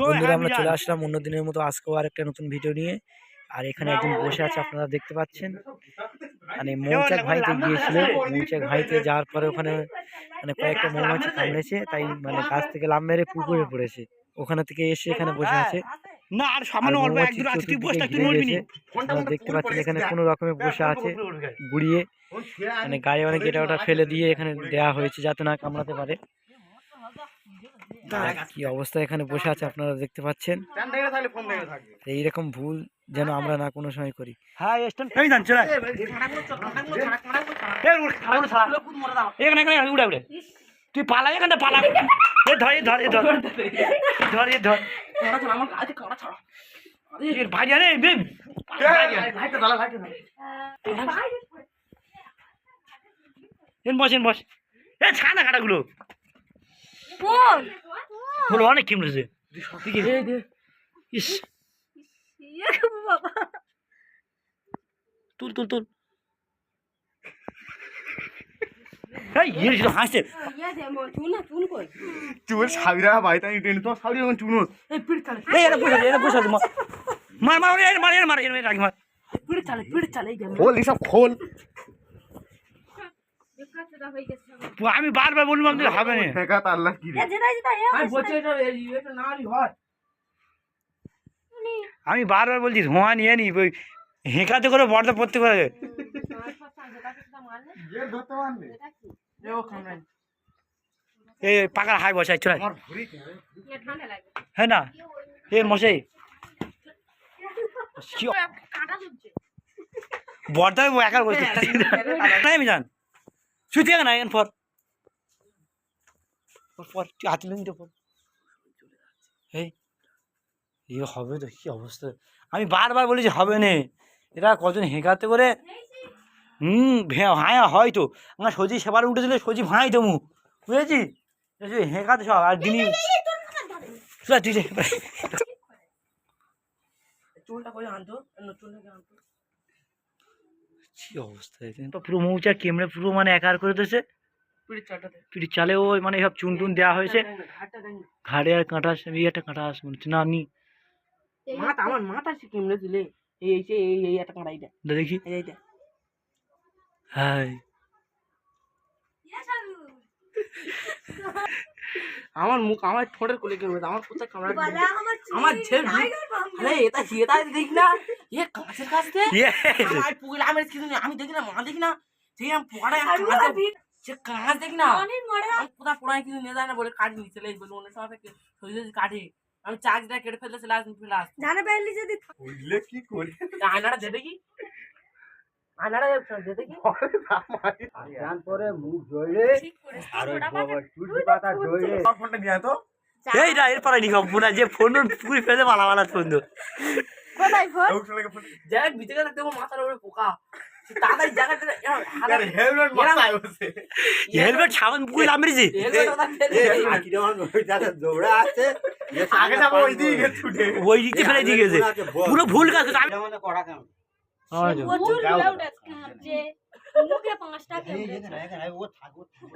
বন্ধুরা আমরা চলে আসলাম অন্য দিনের মতো আজকেও আর একটা নতুন ভিডিও নিয়ে। আর এখানে একজন বসে আছে আপনারা দেখতে পাচ্ছেন। মানে মৌচাক ভাইতে গিয়েছিল। মৌচাক ভাইতে যাওয়ার পরে ওখানে মানে কয়েকটা মৌমাছি কামড়েছে তাই মানে গাছ থেকে লাভ মেরে পুকুরে পড়েছে। ওখানে থেকে এসে এখানে বসে আছে। না আর আর সামান্য অল্প এক দুটো আছে তুই বস তুই নড়বি নি। দেখতে পাচ্ছেন এখানে কোনো রকমের বসে আছে গুড়িয়ে মানে গায়ে অনেক এটা ওটা ফেলে দিয়ে এখানে দেওয়া হয়েছে যাতে না কামড়াতে পারে। কি অবস্থা এখানে বসে আছে আপনারা দেখতে পাচ্ছেন। এইরকম ভুল যেন আমরা না কোনো সময় করি। হ্যাঁ তুই পালা এখানে পালা এ ধর ধর ধর। ধর ধর। ভাই জানে বস এ ছানা কাটাগুলো। হলো অনেক কেমড়েছে ইস। ইয়ে বাবা। তুল তুল তুল। ইয়ে হাসছে। ইয়ে দে মো চুন না চুন কই? চুল সাবিরা বাড়িতে আমি ট্রেন তো সাবিরা এখন চুনো এই পিড় চালে। এই এটা বসে এটা বসে মার মার মার এর মার এর মার এর রাখ মার। পিড় চালে পিড় চালে এই খোল এসব খোল বেকারটা হয়ে গেছে আমি বারবার বললাম যে হবে না ঠেকা তাল্লা কি রে এ যেটা যেটা এ আমি বলছি এটা এটা না হলে হয় আমি বারবার বলছি ধোঁয়া নিয়ে নি ওই হেঁকাতে করে বর্দা পড়তে করে পারলে। এ এই পাকার হাই বসাই চলে হ্যাঁ না এ মশাই। কি কাটা বর্দা একার বসে। নাই আমি জান শুতে না পর। হাতে পর। এই এ হবে তো কি অবস্থা? আমি বারবার বলেছি হবে না। এরা কজন হেঁকাতে করে? হুম হায়া হয় তো। আমার সজি সেবার উঠে দিলে সজি ভাঁই তো মু। বুঝেছি? হেঁকাতে সব আর দিনই চুলটা করে আনতো? চুলটাকে আনতো? কি অবস্থা তো পুরো মৌচার কেমড়ে পুরো মানে একার করে দিয়েছে? পিড়ির চালে ওই মানে সব চুন টুন দেওয়া হয়েছে ঘাড়ে আর কাঁটা আছে এই একটা কাঁটা আছে মনে না নি। মাথা আমার মাথা সে কেমনে দিলে? এই এই এই এই একটা কাঁটা এইটা। দেখি। এই এইটা হাই আমার মুখ আমার ঠোঁটের কোলে কেমনে আমার কোথায় কামড়া বলে আমার আমার ছেলে আরে এটা এটা দেখি না? এ কাছের কাছে? আমার পুকুর আমি কিছু নেই, আমি দেখি না মা দেখি না। সেই আমি পড়ায় সে কাঁচ দেখি না। অনেক মরে আমি কোথাও পড়ায় কিছু নিয়ে যায় না বলে কাটি নিচে এই বলে অনেক সময় থেকে শরীরে কাটে। আমি চাকরিটা কেটে ফেলতে চলে আসি ফেলে আসি জানে পারলি যদি বুঝলে কি করি? আয়নাটা দেবে কি? এর পারে যে ফোন পুরি ফেলে মালা মালা কোথায় ফোন? ভিতরে থাকতে মাথার উপরে পোকা। হেলমেট সাবান লামড়িছি ওই দিকে ছুটে। ওই দিকে ফেলে দিয়ে গেছে। পুরো ভুল কাজ। আমি প্রচুর লাউড আজকে মুখে পাঁচটা থাকো